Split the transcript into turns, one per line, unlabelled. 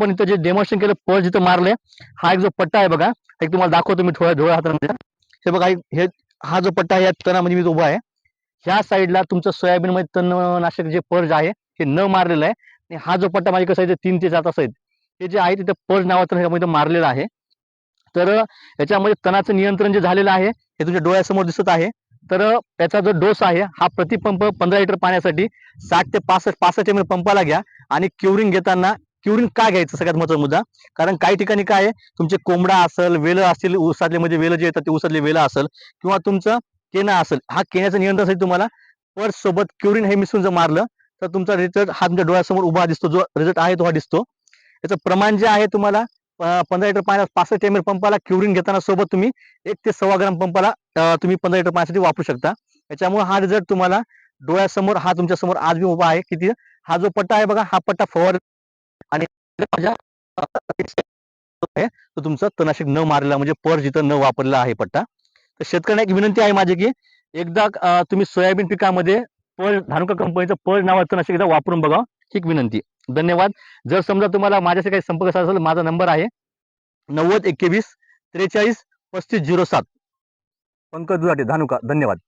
आपण इथं जे डेमॉन्स्ट्रेशन केलं पळ जिथं मारले हा एक जो पट्टा आहे बघा एक तुम्हाला दाखवतो मी थोड्या डोळ्या हातामध्ये. हे बघा हे हा जो पट्टा आहे या तणामध्ये मी उभा आहे ह्या साईडला तुमचं सोयाबीन मध्ये तणनाशक जे पर्ज आहे हे न मारलेलं आहे आणि हा जो पट्टा माझे कसं आहे तीन ते जात असं आहे हे जे आहे तिथं पर्ज नावाचं ह्यामध्ये मारलेलं आहे. तर याच्यामध्ये तणाचं नियंत्रण जे झालेलं आहे हे तुमच्या डोळ्यासमोर दिसत आहे. तर त्याचा जो डोस आहे हा प्रतिपंप पंधरा लिटर पाण्यासाठी साठ ते पासष्ट पासष्ट एम एल पंपाला घ्या आणि क्युरिंग घेताना क्युरिंग का घ्यायचं सगळ्यात महत्त्वाचा मुद्दा? कारण काही ठिकाणी काय आहे तुमचे कोंबडा असेल वेल असतील ऊसातले म्हणजे वेल जे येतात ते ऊसातले वेल असेल किंवा तुमचं केना असेल हा केण्याचं नियंत्रणासाठी तुम्हाला पर्स सोबत क्युरिन हे मिसळून जर मारलं तर तुमचा रिझल्ट हा तुमच्या डोळ्यासमोर उभा दिसतो जो रिझल्ट आहे तो हा दिसतो. याचं प्रमाण जे आहे तुम्हाला पंधरा लिटर पाण्यात पासष्ट एम एल पंपाला क्युरिन घेताना सोबत तुम्ही एक ते सव्वा ग्राम पंपाला तुम्ही पंधरा लिटर पाण्यासाठी वापरू शकता. त्याच्यामुळे हा रिझल्ट तुम्हाला डोळ्यासमोर हा तुमच्यासमोर आज बी उभा आहे. किती? हा जो पट्टा आहे बघा हा पट्टा फवार आणि तुमचं आहे तो न मारलेला म्हणजे पर जिथं न वापरलेला आहे पट्टा. तर शेतकऱ्यांना एक विनंती आहे माझी की एकदा तुम्ही सोयाबीन पिकामध्ये पर धानुका कंपनीचं पर नावाचं तणाशक एकदा वापरून बघा. ही विनंती. धन्यवाद. जर समजा तुम्हाला माझ्याशी काही संपर्क साधा असेल माझा नंबर आहे नव्वद एक्केवीस त्रेचाळीस पस्तीस झिरो सात. पंकज दुराटे धानुका. धन्यवाद.